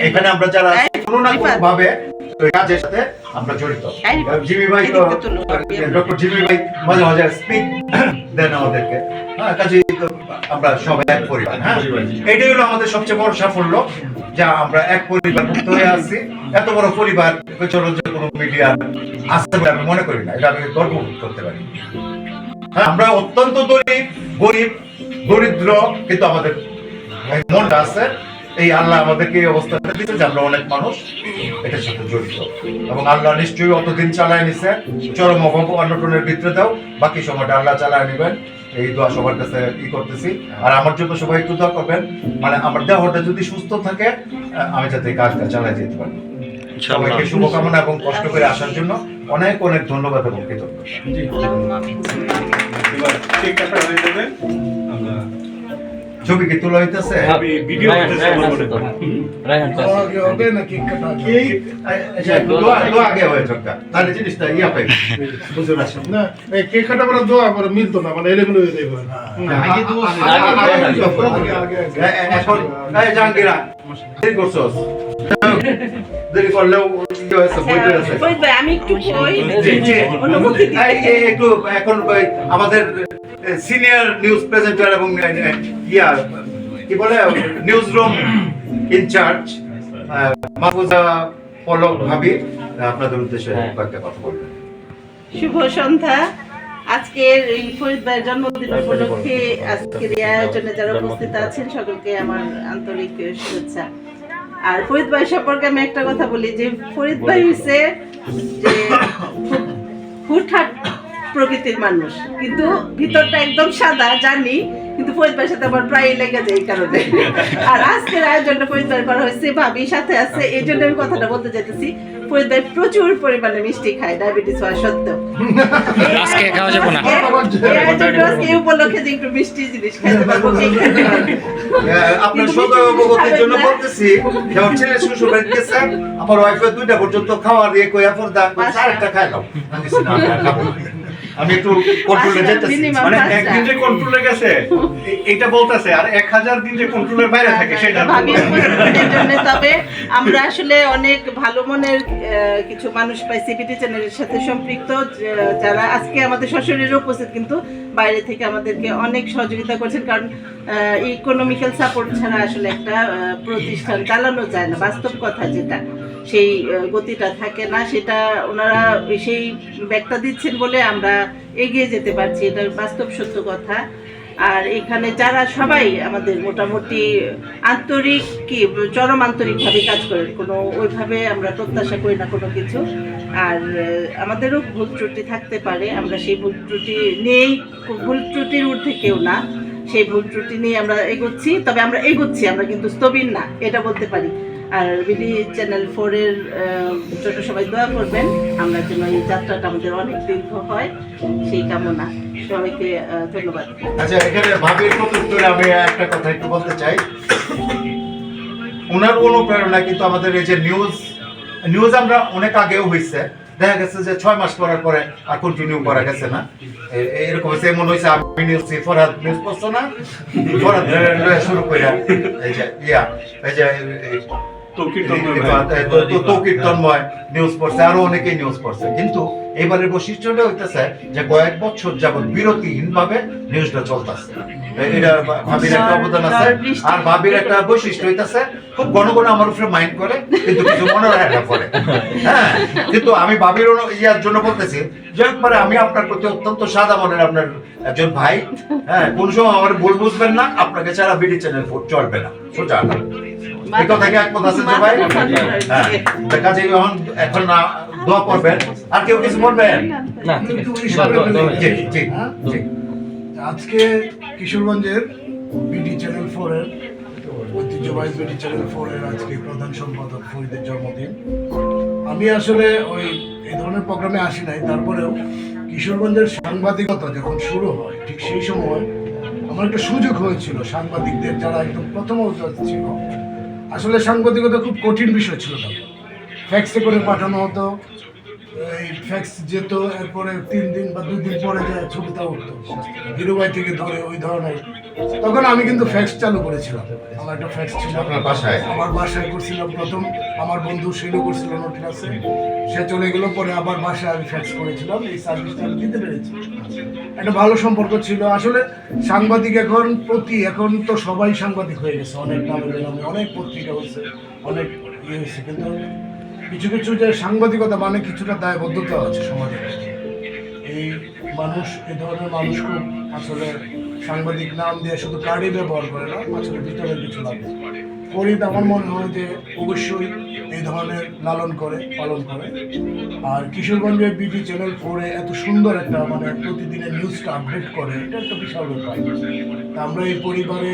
এখানে আমরা যারা কোনো না কোনো ভাবে কাজের সাথে আমরা জড়িত। জিমি ভাই তো ডক্টর জিমি ভাই মাঝে মাঝে স্পিক দেন আমাদেরকে। হ্যাঁ কাজে আমরা সবাই এক পরিবার হ্যাঁ? এটাই হলো আমাদের সবচেয়ে বড় সাফল্য যা আমরা এক পরিবার মুক্ত হয়ে আসছি এত বড় পরিবার চলো যে কোনো মিডিয়া আসতে বলে আমি মনে করি না এটা আমি গর্ব করতে পারি। হ্যাঁ, আমরা অত্যন্ত গরিব গরিব দরিদ্র কিন্তু আমাদের এই মনটা আছে। এই আল্লাহ আমাদেরকে এই অবস্থাটা দিচ্ছে যে আমরা অনেক মানুষ এটার সাথে জড়িত। এবং আল্লাহ নিশ্চয়ই অতদিন চালায় নিছে। চরম অভাব অন্নটনের ভিতরে দাও। বাকি সময়টা আল্লাহ চালায় নেবেন। এই দোয়া সবার কাছে ই করতেছি। আর আমার জন্য সবাই একটু দোয়া করবেন। মানে আমার দেহটা যদি সুস্থ থাকে আমি যাতে এই কাজটা চালায় যেতে পারি। সবাইকে শুভকামনা এবং কষ্ট করে আসার জন্য অনেক অনেক ধন্যবাদ এবং কৃতজ্ঞতা। হয়ে যাবে। ছবি কি তোলা হইতেছে? ভিডিও মনে হয়। হবে না? এই আচ্ছা দোয়া দোয়া আগে হয়ে চক্কা তাহলে জিনিসটা ইয়া পাই পারছি না এই কেক কাটা পরে দোয়া মিলতো না মানে হয়ে যাবে। আগে দোয়া আগে, আগে, আগে। এখন এই জাহাঙ্গীরা করছস? দেরি করলেও ইয়ে ভাই, আমি একটু একটু এখন আমাদের সিনিয়র নিউজ প্রেজেন্টার এবং আহ, ইয়া কি বলে news room incharge Mahfuza Palak ভাবি আপনাদের উদ্দেশ্যে কয়েকটা কথা বলবেন। শুভ সন্ধ্যা। আজকের এই ফরিদ ভাইয়ের জন্মদিন উপলক্ষে আজকের এই আয়োজনে যারা উপস্থিত আছেন সকলকে আমার আন্তরিক শুভেচ্ছা। আর ফরিদ ভাই সম্পর্কে আমি একটা কথা বলি যে ফরিদ ভাই হচ্ছে যে হুটহাট প্রকৃতির মানুষ কিন্তু ভিতরটা একদম সাদা জানি কিন্তু ভাইয়ের সাথে আমার প্রায় লেগে যায় এই কারণে আর আজকের আয়োজনটা ভাই করা হয়েছে ভাবি সাথে আছে এই জন্য আমি কথাটা বলতে চাইতেছি ফরিদ ভাই প্রচুর পরিমাণে মিষ্টি খায় ডায়াবেটিস হওয়া সত্ত্বেও আজকে খাওয়া যাবে না। এই উপলক্ষে যে একটু মিষ্টি জিনিস খাইতে পারব। আহ, আপনার সদয় অবগতির জন্য বলতেছি যে ছেলে শ্বশুর বাড়ি গেছে আমার ওয়াইফের দুইটা পর্যন্ত খাওয়া দিয়ে কই এরপর দা আরেকটা খাইলাম আমি বলছি, না, না, খাব না। আমি একটু কন্ট্রোলে যেতেছি মানে। একদিন যে কন্ট্রোলে গেছে এটা বলতেছে আর এক হাজার দিন যে কন্ট্রোলের বাইরে থাকে সেটা তবে আমরা আসলে অনেক ভালো মনের কিছু মানুষ পাই সিপিটি চ্যানেলের সাথে সম্পৃক্ত যারা আজকে আমাদের শ্বশুরের উপস্থিত কিন্তু বাইরে থেকে আমাদেরকে অনেক সহযোগিতা করছেন। কারণ ইকোনমিক্যাল সাপোর্ট ছাড়া আসলে একটা প্রতিষ্ঠান চালানো যায় না। বাস্তব কথা যেটা, সেই গতিটা থাকে না। সেটা ওনারা সেই ব্যাগটা দিচ্ছেন বলে আমরা এগিয়ে যেতে পারছি। এটা বাস্তব সত্য কথা। আর এখানে যারা সবাই আমাদের মোটামুটি আন্তরিক কি, চরম আন্তরিকভাবে কাজ করেন, কোনো ওইভাবে আমরা প্রত্যাশা করি না কোনো কিছু। আর আমাদেরও ভুল ত্রুটি থাকতে পারে। আমরা সেই ভুল ত্রুটি নেই, ভুল ত্রুটির ঊর্ধ্বে কেউ না। সেই ভুল ত্রুটি নিয়ে আমরা এগোচ্ছি, তবে আমরা এগোচ্ছি, আমরা কিন্তু স্থবির না, এটা বলতে পারি। আর বিডি চ্যানেল ফোরের জন্য সবাই দোয়া করবেন, আমরা যেন এই যাত্রাটা আমাদের অনেক দীর্ঘ হয়, সেই কামনা। সবাইকে ধন্যবাদ। আচ্ছা এখানে ভাবির প্রত্যুত্তরে আমি একটা কথা একটু বলতে চাই। ওনার অনুপ্রেরণা কিন্তু আমাদের এই যে নিউজ নিউজ আমরা অনেক আগেও হয়েছে দেখা গেছে যে ছয় মাস পরার পরে আর কন্টিনিউ করা গেছে না। এরকম হয়েছে এমন হয়েছে আমি নিউজ ফরহাদ নিউজ পড়ছো না? ফরহাদ লয়ে শুরু করে এই যে ইয়া এই যে তৌকির তন্ময় ভাই। তৌকির তন্ময় নিউজ পড়ছে আরও অনেকেই নিউজ পড়ছে। কিন্তু এবারের বৈশিষ্ট্যটা হইতেছে যে কয়েক বছর যাবত বিরতিহীন ভাবে নিউজটা চলতেছে। এটা ভাবির একটা অবদান আছে। আর ভাবির একটা বৈশিষ্ট্য হইতেছে খুব ঘন ঘন আমার উপরে মাইন্ড করে কিন্তু কিছু মনে রাখে না পরে। হ্যাঁ কিন্তু আমি ভাবির ইয়ার জন্য বলতেছি যে একবারে আমি আপনার প্রতি অত্যন্ত সাদা মনের আপনার একজন ভাই হ্যাঁ কোন সময় আমার ভুল বুঝবেন না আপনাকে ছাড়া বিডি চ্যানেল চলবে না। সোজা না। এই কথা কি একমত আছেন যে ভাই? হ্যাঁ কাজে এখন দোয়া করবেন। আর কেউ কিছু বলবেন? না আজকে কিশোরগঞ্জের বিডি চ্যানেল ফোরের ঐতিহ্যবাহী বিডি চ্যানেল ফোরের আজকে প্রধান সম্পাদক ফরিদের জন্মদিন। আমি আসলে ওই এই ধরনের প্রোগ্রামে আসি নাই, তারপরেও কিশোরগঞ্জের সাংবাদিকতা যখন শুরু হয়, ঠিক সেই সময় আমার একটা সুযোগ হয়েছিল, সাংবাদিকদের যারা একদম প্রথম অবস্থায় ছিল। আসলে সাংবাদিকতা খুব কঠিন বিষয় ছিল তখন ফ্যাক্সে করে পাঠানো হতো এই ফ্যাক্স যেত এরপরে তিন দিন বা দুই দিন পরে যায় ছবিটা উঠতো। হিরোবাই থেকে ধরে ওই ধরনের। তখন আমি কিন্তু ফ্যাক্স চালু করেছিলাম। আমার একটা ফ্যাক্স ছিল। আপনার বাসায়? আমার বাসায় করছিলাম প্রথম। আমার বন্ধু শিলু করছিল নোটিনাসে সে চলে গেল পরে আবার বাসায় আমি ফ্যাক্স করেছিলাম। এই সার্ভিসটা আমি দিতে পেরেছি। একটা ভালো সম্পর্ক ছিল। আসলে সাংবাদিক এখন প্রতি এখন তো সবাই সাংবাদিক হয়ে গেছে। অনেক নামে অনেক পত্রিকা হয়েছে অনেক ইয়ে হয়েছে। কিন্তু কিছু কিছু যে সাংবাদিকতা মানে কিছুটা দায়বদ্ধতা আছে সমাজে এই মানুষ, এ ধরনের মানুষ খুব আসলে সাংবাদিক নাম দিয়ে শুধু কার্ডই ব্যবহার করে না, আসলে ভিতরে কিছু লাগে ফরিদ, আমার মনে হয় যে অবশ্যই এই ধরনের লালন করে, পালন করে। আর কিশোরগঞ্জের বিবি চ্যানেল ফোরে এত সুন্দর একটা মানে প্রতিদিনের নিউজটা আপডেট করে, এটা একটা বিশাল ব্যাপার। আমরা এই পরিবারে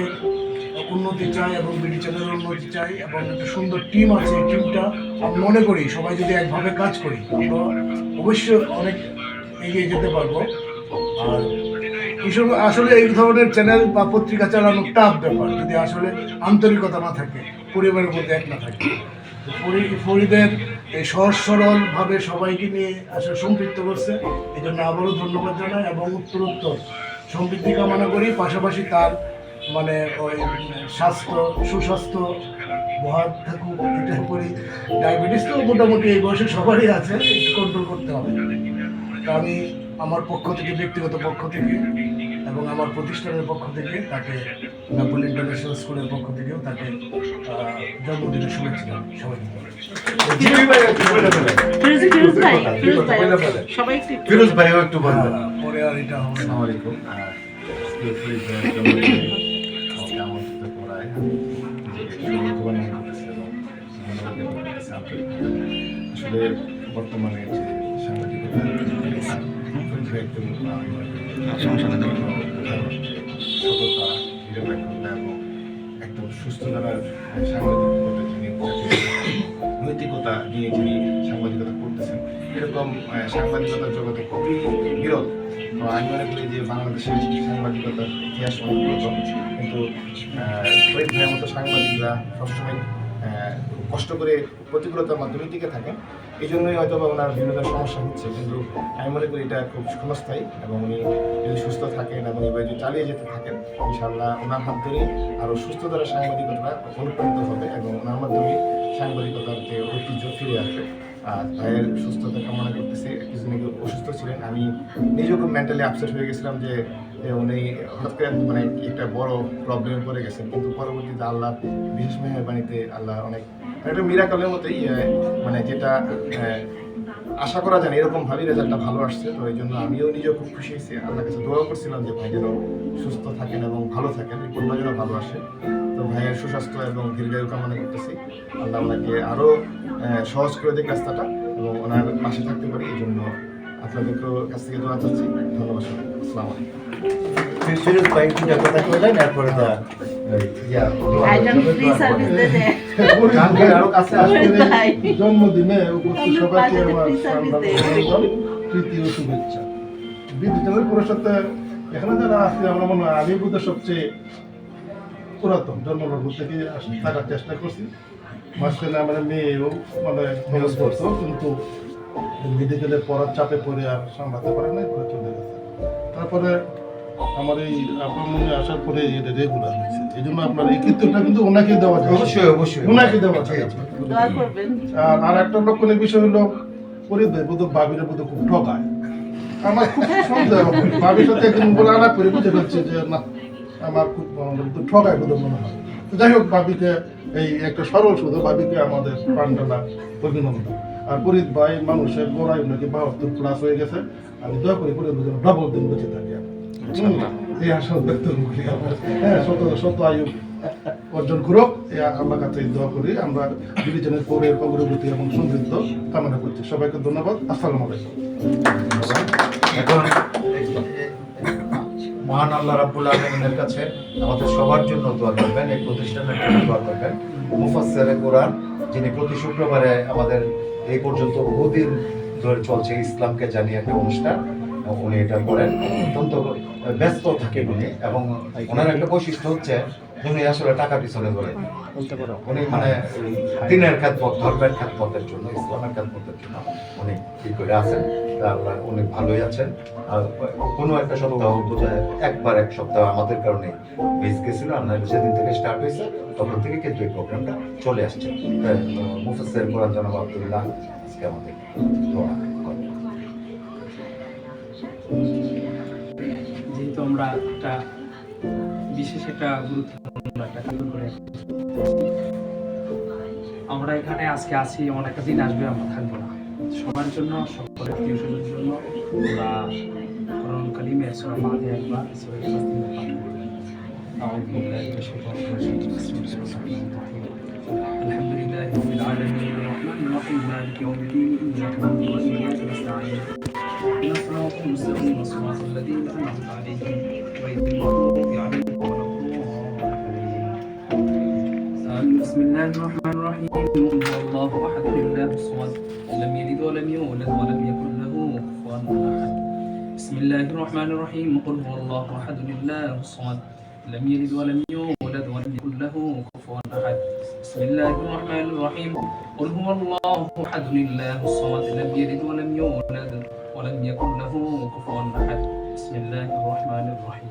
উন্নতি চাই এবং বিডি চ্যানেলের উন্নতি চাই এবং একটা সুন্দর টিম আছে টিমটা আমি মনে করি সবাই যদি একভাবে কাজ করি আমরা অবশ্যই অনেক এগিয়ে যেতে পারব। আর কিশোর আসলে এই ধরনের চ্যানেল বা পত্রিকা চালানো টাফ ব্যাপার, যদি আসলে আন্তরিকতা না থাকে, পরিবারের মধ্যে এক না থাকে। ফরিদের এই সহজ সরলভাবে সবাইকে নিয়ে আসলে সম্পৃক্ত করছে এই জন্য আবারও ধন্যবাদ জানাই এবং উত্তরোত্তর। সমৃদ্ধি কামনা করি, পাশাপাশি তার মানে ওই স্বাস্থ্য সুস্বাস্থ্য বহাল থাকুক এটা করি। ডায়াবেটিস তো মোটামুটি এই বয়সে সবারই আছে কন্ট্রোল করতে হবে। আমি আমার পক্ষ থেকে ব্যক্তিগত পক্ষ থেকে এবং আমার প্রতিষ্ঠানের পক্ষ থেকে তাকে নাপোল ইন্টারন্যাশনাল স্কুলের পক্ষ থেকেও তাকে জন্মদিনের শুভেচ্ছা সবাই ফিরোজ ভাইও একটু বলবেন। হ্যাঁ, পরে আর এটা। আসসালামু আলাইকুম। বর্তমানে সাংবাদিকতা সততা একদম সুস্থ ধারার নৈতিকতা নিয়ে যিনি সাংবাদিকতা করতেছেন, এরকম সাংবাদিকতার জগতে খুবই বিরল। তো আমি মনে করি যে বাংলাদেশের সাংবাদিকতার ইতিহাস অনেক কিন্তু মতো সাংবাদিকরা সবসময় কষ্ট করে প্রতিকূলতার মাধ্যমে টিকে থাকেন। এই জন্যই হয়তো বা ওনার বিভিন্ন সমস্যা হচ্ছে, কিন্তু আমি মনে করি এটা খুব ক্ষণস্থায়ী এবং উনি যদি সুস্থ থাকেন এবং এবার যদি চালিয়ে যেতে থাকেন, ইনশাআল্লাহ ওনার হাত ধরেই আরও সুস্থ দ্বারা সাংবাদিকতা অনুপ্রাণিত হবে এবং ওনার মাধ্যমে সাংবাদিকতার যে ঐতিহ্য ফিরে আসবে। আর ভাইয়ের সুস্থতা কামনা করতেছি। কিছুদিন আগে অসুস্থ ছিলেন। আমি নিজেও খুব মেন্টালি আপসেট হয়ে গেছিলাম যে উনি হঠাৎ করে মানে একটা বড় প্রবলেমে পড়ে গেছেন। কিন্তু পরবর্তীতে আল্লাহ বিশেষ মেহরবানিতে আল্লাহ অনেক একটা মিরাকলের মতোই মানে যেটা আশা করা যায় এরকম ভাবেই রেজাল্টটা ভালো আসছে। তো এই জন্য আমিও নিজেও খুব খুশি হয়েছি। আল্লাহ কাছে দোয়া করছিলাম যে ভাই যেন সুস্থ থাকেন এবং ভালো থাকেন। রিপোর্টটা যেন ভালো আসে। তো ভাইয়ের সুস্বাস্থ্য এবং দীর্ঘায়ু কামনা করতেছি। আল্লাহ ওনাকে আরও সহজ করে দিক রাস্তাটা এবং ওনার পাশে থাকতে পারি এই জন্য আপনাদেরকেও কাছ থেকে দোয়া চাচ্ছি। ধন্যবাদ। আসসালামু আলাইকুম। কথা এরপরে জন্মদিনে উপস্থিত সবাইকে তৃতীয় শুভেচ্ছা। পুরুষত্বে এখানে যারা আছে আমরা মনে হয় আমি সবচেয়ে পুরাতন জন্মলগ্ন থেকে থাকার চেষ্টা করছি। মাঝখানে আমার মেয়েও মানে নিউজ করতো কিন্তু মেডিকেলে পড়ার চাপে পড়ে আর সামলাতে পারে না পরে চলে গেছে। তারপরে আমার এই আপনার মনে আসার পরে এটা রেগুলার হয়েছে। এই জন্য আপনার এই কীর্তনটা কিন্তু ওনাকে দেওয়া যায়। অবশ্যই অবশ্যই। ওনাকে দেওয়া যায়। দোয়া আর আর একটা লক্ষণের বিষয় হলো পরিদয় বোধ বাবির বোধ খুব ঠকায়। আমার খুব সন্দেহ। বাবির সাথে একদিন বলে আলাপ করে বুঝে ফেলছে যে না আমার খুব ঠকায় বোধ মনে হয়। তো যাই হোক বাবিকে এই একটা সরল শুধু বাবিকে আমাদের পান্ডালা অভিনন্দন। আর পরিত ভাই মানুষের গোড়ায় নাকি বাহাত্তর প্লাস হয়ে গেছে। আমি দয়া করি পরিত যেন ডবল দিন বেঁচে থাকি এই আশা ব্যক্ত করি হ্যাঁ শত শত আয়ু অর্জন করুক। আল্লাহ কাছে দোয়া করি। আমরা বিবেচনের পরের অগ্রগতি এবং সমৃদ্ধ কামনা করছি। সবাইকে ধন্যবাদ। আসসালামু আলাইকুম। এখন মহান আল্লাহ রাব্বুল আলামিনের কাছে আমাদের সবার জন্য দোয়া করবেন, এই প্রতিষ্ঠানের জন্য দোয়া করবেন। মুফাসসিরে কোরআন, যিনি প্রতি শুক্রবারে আমাদের এই পর্যন্ত বহুদিন ধরে চলছে ইসলামকে জানিয়ে একটা অনুষ্ঠান, উনি এটা করেন। অত্যন্ত ব্যস্ত থাকেন উনি এবং ওনার একটা বৈশিষ্ট্য হচ্ছে, উনি আসলে টাকা পিছনে ধরে। উনি মানে দিনের খ্যাতমত ধর্মের খ্যাতমতের জন্য, ইসলামের খ্যাতমতের জন্য উনি কি করে আছেন। আল্লাহ উনি ভালোই আছেন আর কোনো একটা সপ্তাহ একবার এক সপ্তাহ আমাদের কারণে মিস আর নাহলে যেদিন থেকে স্টার্ট হয়েছে। তখন থেকে কিন্তু এই প্রোগ্রামটা চলে আসছে। মুফাসের কোরআন জনাব আব্দুল্লাহ, আজকে আমাদের যেহেতু আমরা একটা বিশেষ একটা গুরুত্বপূর্ণ একটা করে আমরা এখানে আজকে আছি এমন একটা দিন আসবে, আমরা থাকব না। সবার জন্য সকলের প্রিয় স্বজনের জন্য আমরা করণ কালিমে সূরা ফাতিহা একবার সূরা ইখলাস তিনবার পাঠ করব أعوذ بالله من الشيطان الرجيم بسم الله الرحمن الرحيم الحمد لله رب العالمين الرحمن الرحيم مالك يوم الدين إياك نعبد وإياك نستعين اهدنا الصراط المستقيم صراط الذين أنعمت عليهم غير المغضوب عليهم ولا الضالين بسم الله الرحمن الرحيم الرحمن الرحيم. قل هو الله أحد الله الصمد. لم يلد ولم يولد ولم يكن له كفوا أحد. بسم الله الرحمن الرحيم. قل هو الله أحد الله الصمد. لم يلد ولم يولد ولم يكن له كفوا أحد. بسم الله الرحمن الرحيم.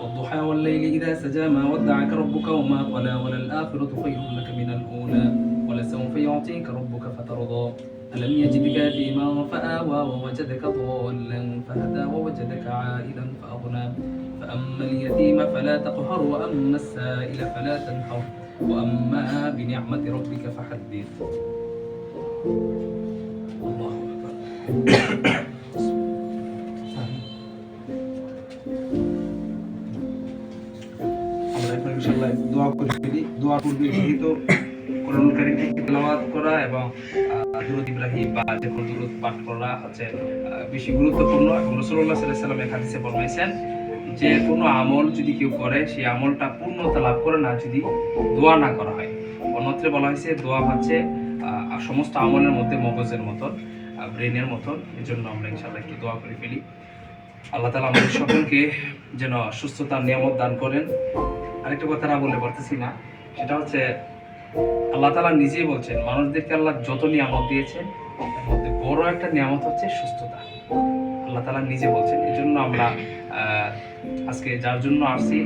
والضحى والليل إذا سجى ما ودعك ربك وما قلى وللآخرة خير لك من الأولى. ولسوف يعطيك ربك فترضى. ألم يجدك يتيما فآوى ووجدك ضالا فهدى ووجدك عائلا فأغنى فأما اليتيم فلا تقهر وأما السائل فلا تنحر وأما بنعمة ربك فحدث الله أكبر আমরা এখন ইনশাআল্লাহ দোয়া করে ফেলি দোয়া পূর্বে যেহেতু করা এবং ইব্রাহিম বা যে কোনো পাঠ করা হচ্ছে বেশি গুরুত্বপূর্ণ। এবং সাল্লাল্লাহু সাল্লাম যে, কোনো আমল যদি কেউ করে, সেই আমলটা পূর্ণতা লাভ করে না, যদি দোয়া না করা হয়। অন্যত্রে বলা হয়েছে, দোয়া হচ্ছে সমস্ত আমলের মধ্যে মগজের মতন ব্রেনের মতন। এই জন্য আমরা ইনশাআল্লাহ একটু দোয়া করে ফেলি। আল্লাহ তালা আমাদের সকলকে যেন সুস্থতার নিয়ামত দান করেন। আরেকটা কথা না বললে পারতেছি না, সেটা হচ্ছে আল্লাহ তালা নিজেই বলছেন মানুষদেরকে আল্লাহ যত নিয়ামত দিয়েছেন তার মধ্যে বড় একটা নিয়ামত হচ্ছে সুস্থতা। আল্লাহ তালা নিজে বলছেন এই জন্য আমরা আজকে যার জন্য আসছি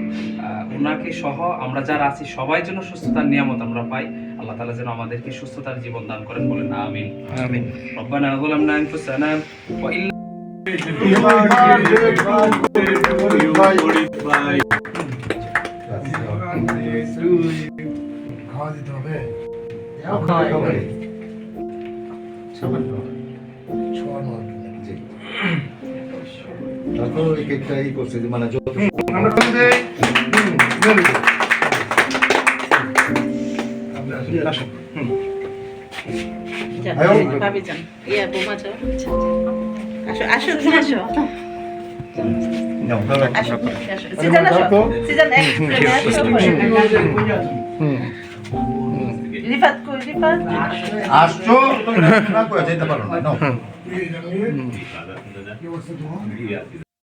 ওনাকে সহ আমরা যারা আছি সবাই যেন সুস্থতার নিয়ামত আমরা পাই আল্লাহ তালা যেন আমাদেরকে সুস্থতার জীবন দান করেন বলেন আমিন। আমিন। রব্বানা যালামনা আনফুসানা ওয়া ইল্লা খাওয়া দিতে হবে। তারপর ওই কেকটা ই করছে মানে যত আসো আসো আসো আসো। আসো। আসো রিফাত কই রিফাত? আসছো? তুমি যেতে পারো না